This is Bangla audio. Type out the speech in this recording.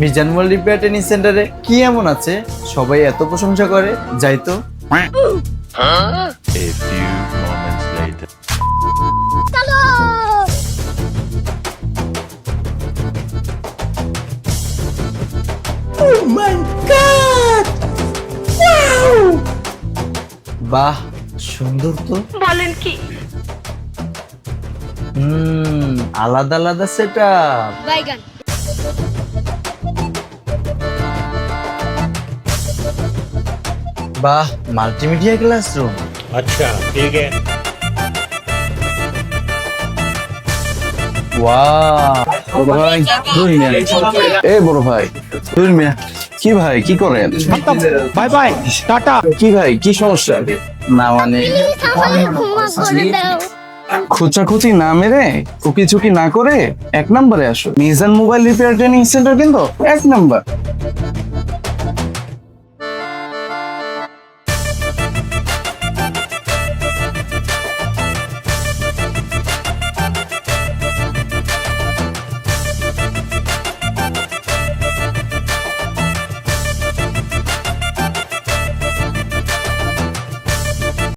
মিজানমল রিপেয়ার ট্রেনিং সেন্টারে কি এমন আছে? সবাই এত প্রশংসা করে যাই তো। Later. বাহ সুন্দর তো। বলেন কি? আলাদা আলাদা সেটআপ বাহ মাল্টিমিডিয়া ক্লাসরুম আচ্ছা ঠিক ভাই ভাই কি ভাই কি করেন? টাটা। কি ভাই কি সমস্যা? না মানে খোঁচাখুচি না মেরে উকি চুকি না করে এক নম্বরে আসো। Mizan mobile repair training centre কিন্তু এক নাম্বার।